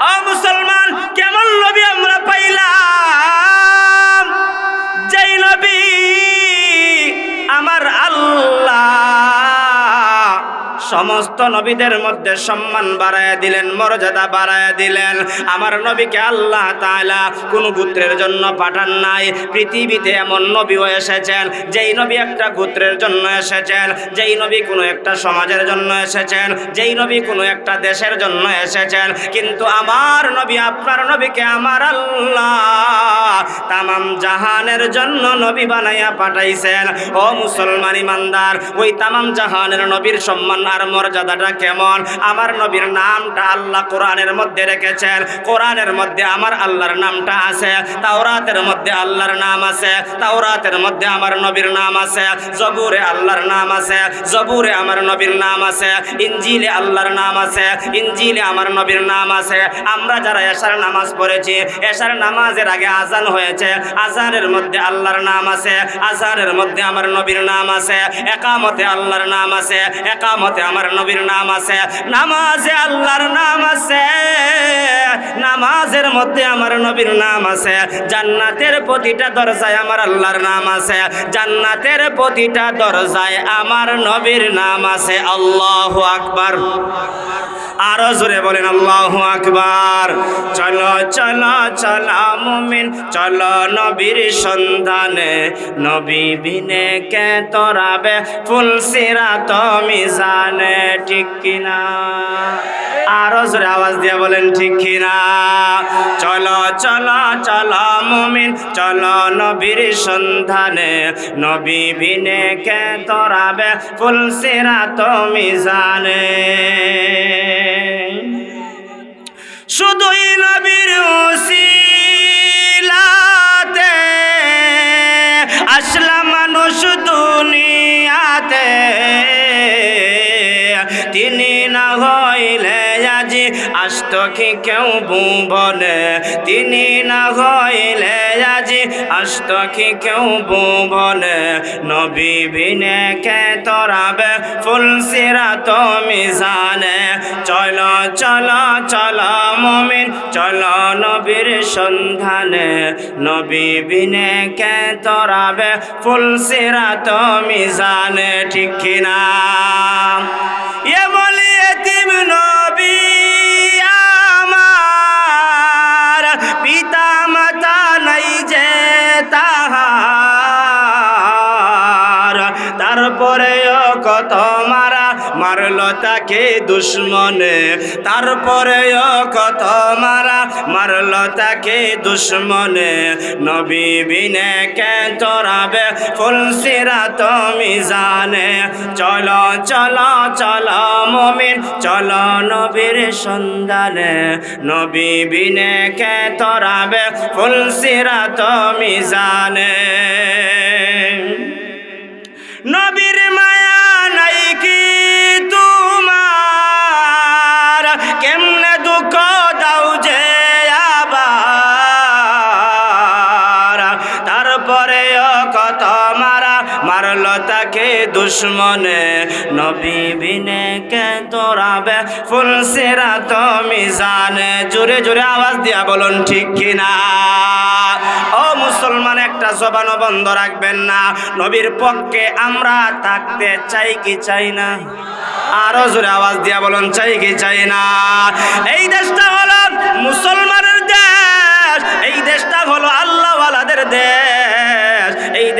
ও সমস্ত নবীদের মধ্যে সম্মান বাড়ায় দিলেন, মর্যাদা বাড়ায় দিলেন। আমার নবীকে আল্লাহ তাআলা কোন গোত্রের জন্য পাঠান নাই। পৃথিবীতে এমন নবীও এসেছেন, যেই নবী একটা গোত্রের জন্য এসেছেন, যেই নবী কোনো একটা সমাজের জন্য এসেছেন, যেই নবী কোনো একটা দেশের জন্য এসেছেন। কিন্তু আমার নবী, আপনার নবীকে আমার আল্লাহ তামাম জাহানের জন্য নবী বানাইয়া পাঠাইছেন। ও মুসলমান ইমানদার, ওই তামাম জাহানের নবীর সম্মান আর মর্যাদাটা কেমন? আমার নবীর নামটা আল্লাহ কোরআনের মধ্যে রেখেছেন। কোরআনের মধ্যে আমার আল্লাহর নামটা আছে, তাওরাতের মধ্যে আল্লাহর নাম আছে, তাওরাতের মধ্যে আমার নবীর নাম আছে, জবুরে আল্লাহর নাম আছে, জবুরে আমার নবীর নাম আছে ইঞ্জিলে আল্লাহর নাম আছে ইঞ্জিলে আমার নবীর নাম আছে। আমরা যারা এশার নামাজ পড়েছি, এশার নামাজের আগে আজান হয়েছে আজানের মধ্যে আল্লাহর নাম আছে আজানের মধ্যে আমার নবীর নাম আছে, একামতে আল্লাহর নাম আছে, একামতে আমার নবীর নাম আছে, নামাজে আল্লাহর নাম আছে, নামাজের মধ্যে আমার নবীর নাম আছে, জান্নাতের প্রতিটা দরজায় আমার আল্লাহর নাম আছে, জান্নাতের প্রতিটা দরজায় আমার নবীর নাম আছে, আল্লাহ আকবার। আরও জোরে বলেন, আল্লাহ আকবার। চলো চলো চলো, মুমিন, চলো নবীর সন্ধানে নবী বিনে কে তোরাবে ফুল সিরা তুমি জানে ঠিক কিনা? আরও জোরে আওয়াজ দিয়ে বলেন, ঠিক কিনা? চলো চলো চলো মুমিন, চলো নবীর সন্ধানে নবী বিনে কে তোরাবে ফুল সিরা তুমি জানে শুধুই নবীর উসিলাতে মানুষ দুনিয়াতে তিনি না হইলে আজি আসত কি কেউ ভুবনে তিনি না হইলে আজি আসত কি কেউ ভুবনে নবী বিনে কে তোরাবে ফুল সিরা তুমি জানে চল চল চল মমিন, চল নবীর সন্ধানে। নবী বিনে কে তোরাবে ফুল সিরা তুমি জানে ঠিক কিনা? এ বলি এতিম নবী। তাকে দুশ্মনে। তারপরেও কত মারা মারল তাকে দুশ্মনে। নবী বিনে কে তোরাবে ফুলসিরা তুমি জানে চলো চলো চলো মমিন, চলো নবীর সন্ধানে। নবী বিনে কে তোরাবে ফুলসিরা তুমি জানে দুশ্মনে নবী বিনে কে তোরাবে? ফুল সেরা তুমি জানে জোরে জোরে আওয়াজ দিয়া বলুন, ঠিক কিনা? ও মুসলমান, একটা জবানও বন্ধ রাখবেন না। নবীর পক্ষে আমরা থাকতে চাই কি চাই না? আরও জোরে আওয়াজ দিয়া বলুন, চাই কি চাই না? এই দেশটা হলো মুসলমানের দেশ। এই দেশটা হলো আল্লাহওয়ালাদের দেশ।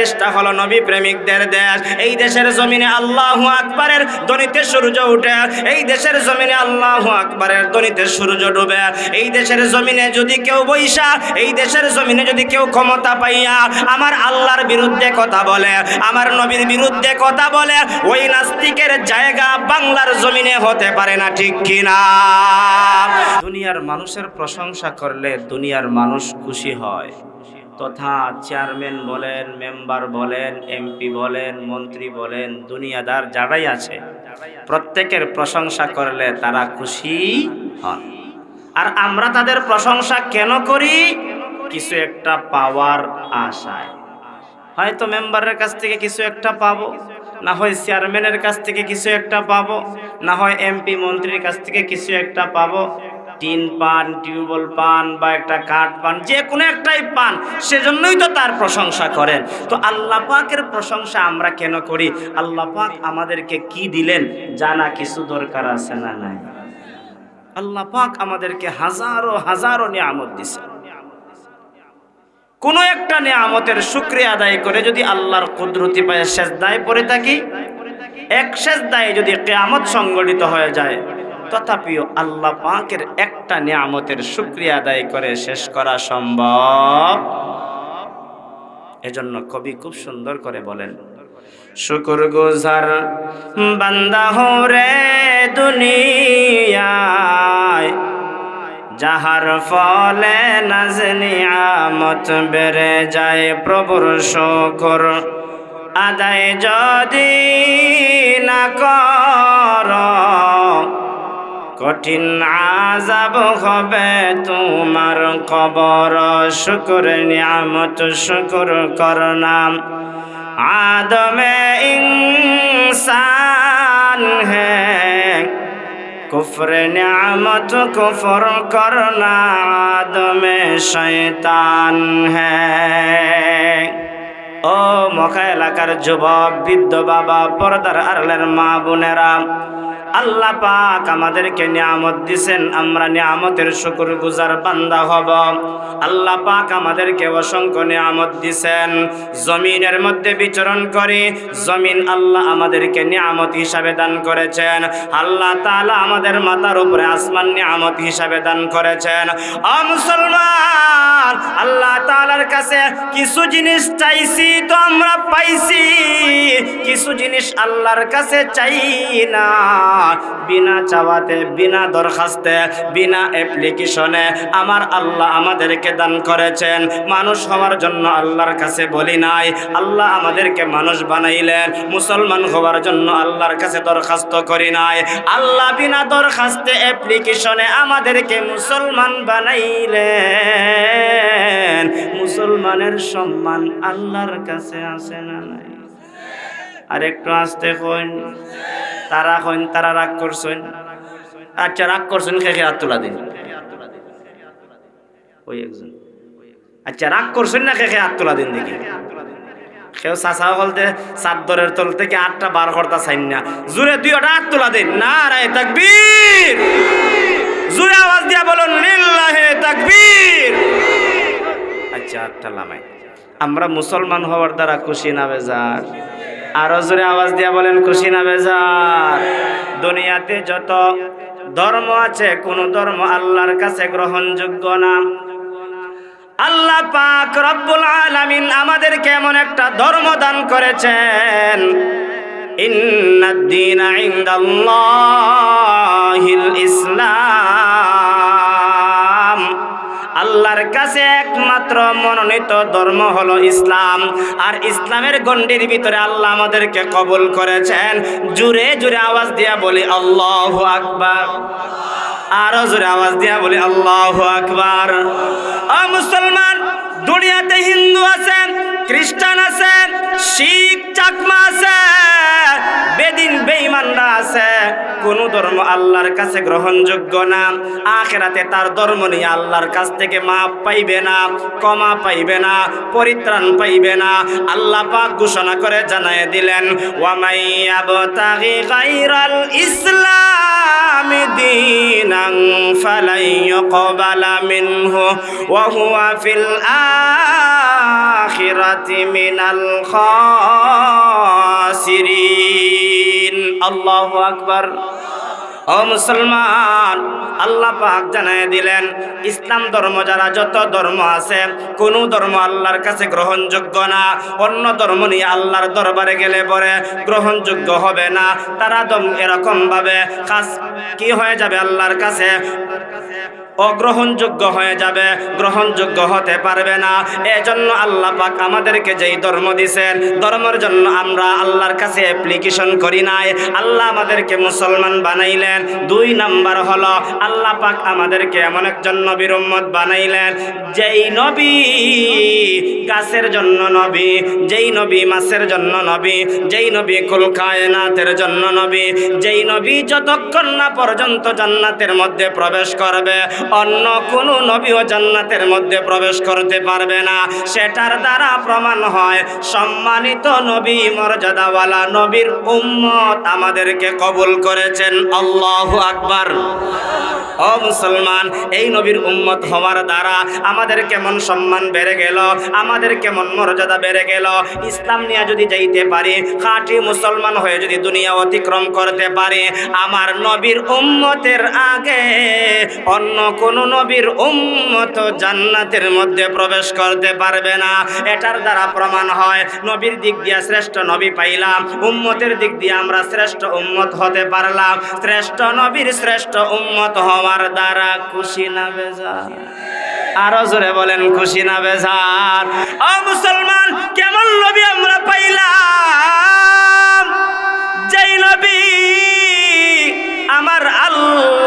দেশটা হলো নবী প্রেমিকদের দেশ। এই দেশের জমিনে আল্লাহ আকবরের দনিতে সূর্য উঠে। এই দেশের জমিনে আল্লাহ আকবরের দনিতে সূর্য ডুবে। এই দেশের জমিনে যদি কেউ বৈশা, এই দেশের জমিনে যদি কেউ ক্ষমতা পাইয়া আমার আল্লাহর বিরুদ্ধে কথা বলে, আমার নবীর বিরুদ্ধে কথা বলে, ওই নাস্তিকের জায়গা বাংলার জমিনে হতে পারে না, ঠিক কিনা? দুনিয়ার মানুষের প্রশংসা করলে দুনিয়ার মানুষ খুশি হয়। তথা চেয়ারম্যান বলেন, মেম্বার বলেন, এমপি বলেন, মন্ত্রী বলেন, দুনিয়াদার যারাই আছে, প্রত্যেকের প্রশংসা করলে তারা খুশি হন। আর আমরা তাদের প্রশংসা কেন করি? কিছু একটা পাওয়ার আশায়। হয়তো মেম্বারের কাছ থেকে কিছু একটা পাবো, না হয় চেয়ারম্যানের কাছ থেকে কিছু একটা পাবো, না হয় এমপি মন্ত্রীর কাছ থেকে কিছু একটা পাবো টিন পান, টিউবওয়েল পান বা একটা কাঠ পান, যে কোনো একটাই পান, সেজন্যই তো তার প্রশংসা করেন। তো আল্লাহ পাকের প্রশংসা আমরা কেন করি? আল্লাহ পাক আমাদেরকে কি দিলেন জানা কিছু দরকার আছে না নাই? আল্লাহ পাক আমাদেরকে হাজারো হাজারো নিয়ামত দিছে। কোনো একটা নিয়ামতের শুক্রিয়া আদায় করে যদি আল্লাহর কুদরতি পায়ে শেষ দায় পড়ে থাকি, এক শেষ দায়ে যদি কেয়ামত সংগঠিত হয়ে যায় তথাপিও আল্লাহ পাকের একটা নিয়ামতের শুক্রিয়া আদায় করে শেষ করা সম্ভব। এজন্য কবি খুব সুন্দর করে বলেন শুকুর গুজার বান্দা রে দুনিয়ায়, যাহার ফলে নাজনিয়ামত বেড়ে যায় প্রভুর শুকুর। আদায় যদি না কর কঠিন আজাব হবে তোমার কবর। শুকুর, নিয়ামত, শুকুর করনাম আদমে ইনসান হ্যাঁ কুফর নিয়ামত, কুফর করনা। আদমে শৈতান হ্যাঁ ও মখা এলাকার যুবক, বৃদ্ধ বাবা, পর্দার আড়লের মা বোনেরা আল্লাহ পাক আমাদেরকে নিয়ামত দিছেন, আমরা নিয়ামতের শুকুর গুজার বান্দা হব। আল্লাহ পাক আমাদেরকে অসংখ্য নিয়ামত দিছেন। জমিনের মধ্যে বিচরণ করে, জমিন আল্লাহ আমাদেরকে নিয়ামত হিসাবে দান করেছেন। আল্লাহ তাআলা আমাদের মাথার উপরে আসমান নিয়ামত হিসাবে দান করেছেন। মুসলমান, আল্লাহ তাআলার কাছে কিছু জিনিস চাইছি তো আমরা পাইছি, কিছু জিনিস আল্লাহর কাছে চাই না। বিনা চাওয়াতে, বিনা দরখাস্তে, বিনা অ্যাপ্লিকেশনে আমার আল্লাহ আমাদেরকে দান করেছেন। মানুষ হওয়ার জন্য আল্লাহর কাছে বলি নাই। আল্লাহ আমাদেরকে মানুষ বানাইলেন। মুসলমান হওয়ার জন্য আল্লাহর কাছে দরখাস্ত করি নাই। আল্লাহ বিনা দরখাস্তে অ্যাপ্লিকেশনে আমাদেরকে মুসলমান বানাইলেন। মুসলমানের সম্মান আল্লাহর কাছে আছে না নাই? আর একটু আসতে কইন। তারা কইন, তারা রাগ করছেন। আচ্ছা রাগ করছেন কে কে তোলা দিন। ওই একজন। আচ্ছা রাগ করছেন না কে কে তোলা দিন দেখি। কেউ চাষা বলতে চাদরের তল থেকে আটটা বার করতা চাইন না। জুড়ে দুই ওটা হাত তোলা দিন। না রায় তাকবীর। জুড়ে আওয়াজ দিয়া বলুন লিল্লাহে তাকবীর। আচ্ছা আটটা লামাই। আমরা মুসলমান হওয়ার দ্বারা খুশি না, বেজার। আরও জোরে আওয়াজ দিয়া বলেন, খুশি না বেজার? দুনিয়াতে যত ধর্ম আছে, কোন ধর্ম আল্লাহর কাছে গ্রহণযোগ্য না। আল্লাহ পাক রব্বুল আলামিন আমাদেরকে এমন একটা ধর্ম দান করেছেন। ইন্নাদ্দীনা ইসলাম। আল্লাহর কাছে একমাত্র মনোনীত ধর্ম হলো ইসলাম। আর ইসলামের গণ্ডির ভিতরে আল্লাহ আমাদেরকে কবুল করেছেন। জুড়ে জুড়ে আওয়াজ দিয়া বলি আল্লাহ আকবার। আরও জোরে আওয়াজ দিয়া বলি আল্লাহ আকবার। ও মুসলমান দুনিয়াতে হিন্দু আছেন খ্রিস্টান আছেন শিখ, চাকমা আছে, বেদিন বেঈমানরা আছে। কোন ধর্ম আল্লাহর কাছে গ্রহণযোগ্য না, আখেরাতে তার ধর্ম নিয়ে আল্লাহর কাছ থেকে মাপ পাইবে না, ক্ষমা পাইবে না, পরিত্রাণ পাইবে না। আল্লাহ পাক ঘোষণা করে জানায় দিলেন ওয়ামাইয়াবতাগি ইসলাম দীনান ফালাই ইউকবালা মিনহু, ওয়া হুয়া ফিল আখিরাতি মিনাল খাসিরিন। আল্লাহু আকবার। ও মুসলমান, আল্লাহ পাক জানায় দিলেন, ইসলাম ধর্ম যারা, যত ধর্ম আছে, কোন ধর্ম আল্লাহর কাছে গ্রহণযোগ্য না। অন্য ধর্ম নিয়ে আল্লাহর দরবারে গেলে পরে গ্রহণযোগ্য হবে না। তারা এরকম ভাবে কাজ কি হয়ে যাবে আল্লাহর কাছে? অগ্রহণযোগ্য হয়ে যাবে, গ্রহণযোগ্য হতে পারবে না। এজন্য আল্লাহ পাক আমাদেরকে যেই ধর্ম দিছেন, ধর্মের জন্য আমরা আল্লাহর কাছে অ্যাপ্লিকেশন করি নাই। আল্লাহ আমাদেরকে মুসলমান বানাইলেন। দুই নাম্বার হলো, আল্লাহ পাক আমাদেরকে এমন একজন নবীর উম্মত বানাইলেন, যেই নবী গাছের জন্য নবী, যেই নবী মাছের জন্য নবী, যেই নবী কুল কায়নাতের জন্য নবী, যেই নবী যতক্ষণ না পর্যন্ত জান্নাতের মধ্যে প্রবেশ করবে অন্য কোনো নবীও জান্নাতের মধ্যে প্রবেশ করতে পারবে না। সেটার দ্বারা প্রমাণ হয়, সম্মানিত নবী, মর্যাদাওয়ালা নবীর উম্মত আমাদেরকে কবুল করেছেন। আল্লাহু আকবার। ও মুসলমান, এই নবীর উম্মত হওয়ার দ্বারা আমাদের কেমন সম্মান বেড়ে গেল, আমাদের কেমন মর্যাদা বেড়ে গেল। ইসলাম নিয়ে যদি যাইতে পারি, খাঁটি মুসলমান হয়ে যদি দুনিয়া অতিক্রম করতে পারি, আমার নবীর উম্মতের আগে অন্য কোন নবীর উম্মত জান্নাতের মধ্যে প্রবেশ করতে পারবে না। এটার দ্বারা প্রমাণ হয়, নবীর দিক দিয়ে শ্রেষ্ঠ নবী পাইলাম, উম্মতের দিক দিয়ে আমরা শ্রেষ্ঠ উম্মত হতে পারলাম। শ্রেষ্ঠ নবীর শ্রেষ্ঠ উম্মত হওয়ার দ্বারা খুশি না বেজা আরও জোরে বলেন, খুশি না বেজার। ও মুসলমান, কেমন নবী আমরা পাইলাম? যেই নবী আমার আল্লাহ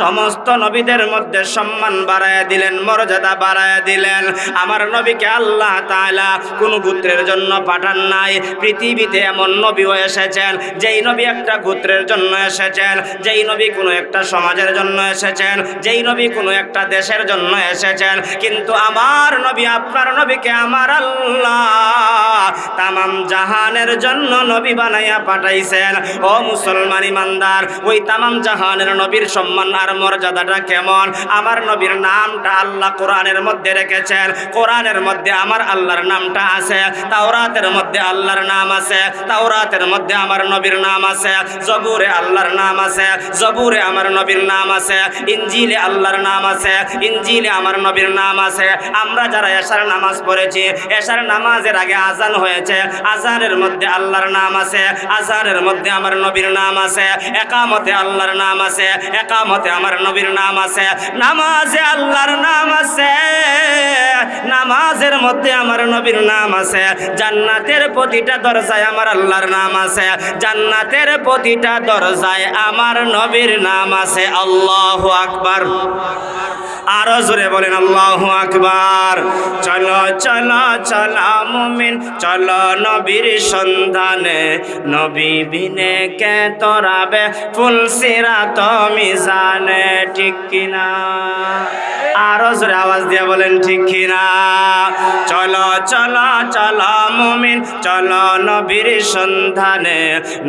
সমস্ত নবীদের মধ্যে সম্মান বাড়ায় দিলেন, মর্যাদা বাড়ায় দিলেন। আমার নবীকে আল্লাহ তালা কোন গোত্রের জন্য পাঠান নাই। পৃথিবীতে এমন নবীও এসেছেন, যেই নবী একটা গোত্রের জন্য এসেছেন, যেই নবী কোনো একটা সমাজের জন্য এসেছেন, যেই নবী কোনো একটা দেশের জন্য এসেছেন। কিন্তু আমার নবী, আপনার নবীকে আমার আল্লাহ তামাম জাহানের জন্য নবী বানাইয়া পাঠাইছেন। ও মুসলমান ইমানদার, ওই তামাম জাহানের নবীর সম্মান আর মর্যাদাটা কেমন? আমার নবীর নামটা আল্লাহ কোরআনের মধ্যে রেখেছেন। কোরআনের মধ্যে আমার আল্লাহর নামটা আছে। তাওরাতের মধ্যে আল্লাহর নাম আছে। তাওরাতের মধ্যে আমার নবীর নাম আছে। জবুরে আল্লাহর নাম আছে। জবুরে আমার নবীর নাম আছে। ইঞ্জিলে আল্লাহর নাম আছে। ইঞ্জিলে আমার নবীর নাম আছে। আমরা যারা এশার নামাজ পড়েছি, এশার নামাজের আগে আজান হয়েছে। আজানের মধ্যে আল্লাহর নাম আছে। আজানের মধ্যে আমার নবীর নাম আছে। একামতে আল্লাহর নাম আছে। একামতে আমার নবীর নাম আছে নামাজে আল্লাহর নাম আছে। নামাজের মধ্যে আমার নবীর নাম আছে। জান্নাতের প্রতিটা দরজায় আমার আল্লাহর নাম আছে। জান্নাতের প্রতিটা দরজায় আমার নবীর নাম আছে। আল্লাহ আকবার। আরও জোরে বলেন, আল্লাহ আকবার। চলো চলো চলো, মুমিন, চলো নবীর সন্ধানে। নবী বিনে কে তোরাবে? ফুল সিরা তো মিজানে, ঠিক কিনা? আরও জোরে আওয়াজ দিয়ে বলেন, ঠিক কিনা? চলো চলো চলো মুমিন, চলো নবীর সন্ধানে।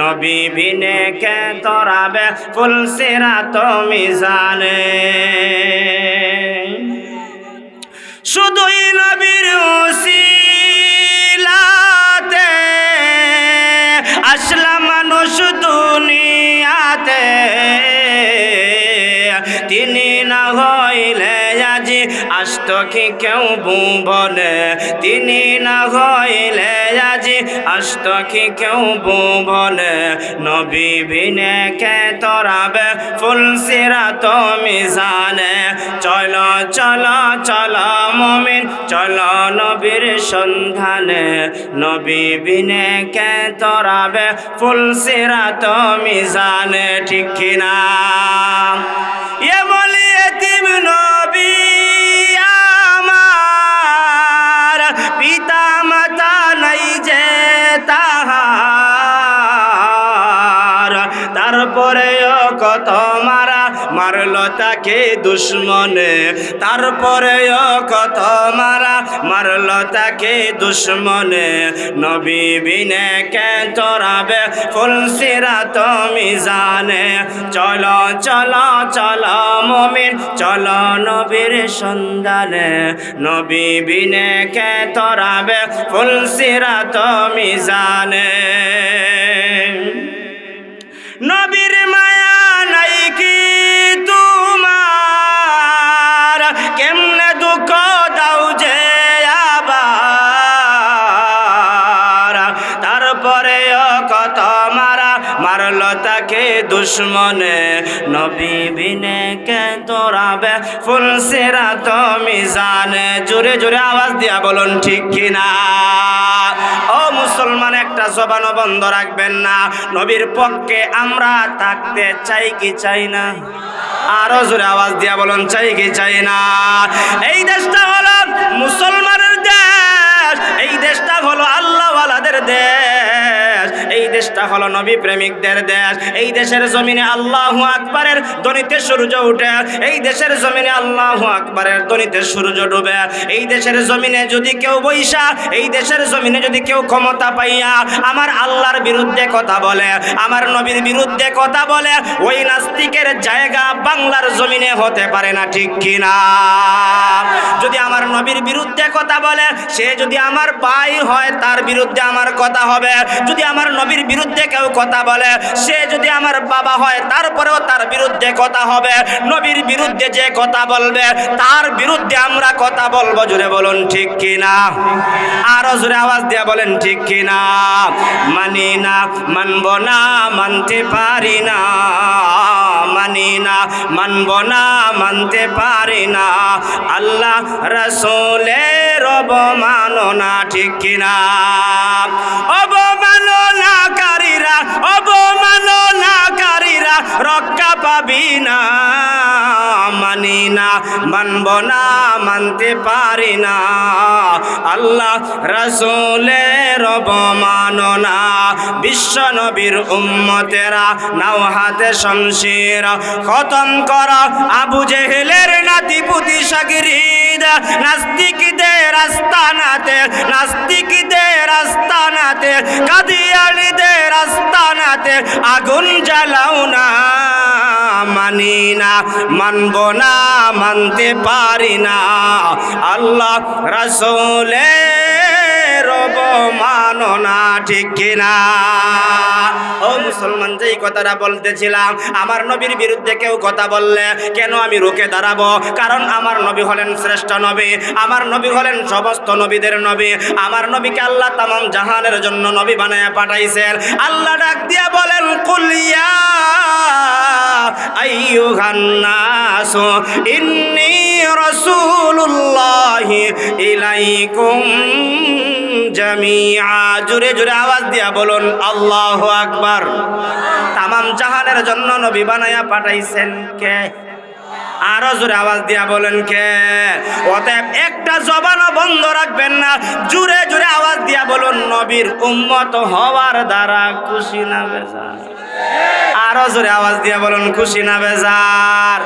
নবী বিনে কে তোরাবে, ফুল সিরা তো মিজানে শুধুই নবীর উসিলাতে আসলাম মানুষ দুনিয়াতে। তিনি না হইলে আজি আসত কি কেউ ভুবনে তিনি না হইলে আজি আসত কি কেউ ভুবনে নবী বিনে কে তরাবে, ফুল সিরা তো মিজানে। চলো চলো চলো মমিন, চলো নবীর সন্ধানে। নবী বিনে কে তরাবে, ফুল সিরা তো মিজানে, ঠিক কিনা? এ তাহার। তারপরেও কত মারা মারল তাকে দুশ্মনে, তারপরেও কত মারা মারল তাকে দুশ্মনে। নবী বিনে কে তোরাবে ফুলসিরা তুমি জানে চলো চলো চলো মমিন, চলো নবীর সন্ধানে। নবী বিনে কে তোরাবে ফুলসিরা তুমি জানে নবীর দুশ্মন নবী বিনে কে তোরাবে? ফুল সেরা তো মিজানে। জোরে জোরে আওয়াজ দিয়া বলুন, ঠিক কিনা? ও মুসলমান, একটা জবানও বন্ধ রাখবেন না। নবীর পক্ষে আমরা থাকতে চাই কি চাই না? আরও জোরে আওয়াজ দিয়া বলুন, চাই কি চাই না? এই দেশটা হলো মুসলমানের দেশ। এই দেশটা হলো আল্লাহওয়ালাদের দেশ। দেশটা হলো নবী প্রেমিকদের দেশ। এই দেশের জমিনে আল্লাহু আকবারের দনিতে সূর্য উঠে। এই দেশের জমিনে আল্লাহু আকবারের দনিতে সূর্য ডুবে। এই দেশের জমিনে যদি কেউ বৈশা, এই দেশের জমিনে যদি কেউ ক্ষমতা পাইয়া আমার আল্লাহর বিরুদ্ধে কথা বলে, আমার নবীর বিরুদ্ধে কথা বলে, ওই নাস্তিকের জায়গা বাংলার জমিনে হতে পারে না, ঠিক কিনা যদি আমার নবীর বিরুদ্ধে কথা বলে, সে যদি আমার ভাই হয়, তার বিরুদ্ধে আমার কথা হবে। যদি আমার নবীর বিরুদ্ধে কেউ কথা বলে, সে যদি আমার বাবা হয়, তারপরেও তার বিরুদ্ধে কথা হবে। নবীর বিরুদ্ধে যে কথা বলবে, তার বিরুদ্ধে আমরা কথা বলব জুড়ে বলুন ঠিক কিনা? আরও জোরে আওয়াজ দিয়ে বলেন ঠিক কিনা? মানি না, মানব না, মানতে পারি না। মানি না, মানব না, মানতে পারি না। আল্লাহ রসুলের অবমাননা ঠিক কিনা? অবমাননাকারীরা অবমাননাকারীরা রক্ষা পাবি না, মানি না, মানব না, মানতে পারি না। আল্লাহ রসুলের অবমাননা, বিশ্ব নবীর উম্মতেরা, নাও হাতে শমশির খতম কর আবু জেহেলের নাতি পুতি সাগরিদ। নাস্তিকদের আস্তানাতে নাস্তিকদের আস্তানাতে কাদিয়ালিদের আগুন জ্বালাও না মানি না মানব না মানতে পারি না। আল্লাহ রসুলের মাননা ঠিক কিনা? ও মুসলমান, যেই কথাটা বলতেছিলাম, আমার নবীর বিরুদ্ধে কেউ কথা বললে কেন আমি রুখে দাঁড়াবো? কারণ আমার নবী হলেন শ্রেষ্ঠ নবী, আমার নবী হলেন সমস্ত নবীদের নবী, আমার নবীকে আল্লাহ তামাম জাহানের জন্য নবী বানায় পাঠাইছেন। আল্লাহ ডাক দিয়া বলেন কুলিয়া আইয়ুহান নাসু, ইন্নী রাসূলুল্লাহি ইলাইকুম জামিআ। জোরে জোরে আওয়াজ দিয়া বলুন, আল্লাহু আকবার। তামাম জাহানের জন্য নবী বানায়া পাঠাইছেন কে? আরও জোরে আওয়াজ দিয়া বলেন কে? অতএব একটা জবানও বন্ধ রাখবেন না জুড়ে জুড়ে আওয়াজ দিয়া বলুন, নবীর উম্মত হওয়ার দ্বারা খুশি না বেজার। আরও জোরে আওয়াজ দিয়া বলুন, খুশি না বেজার।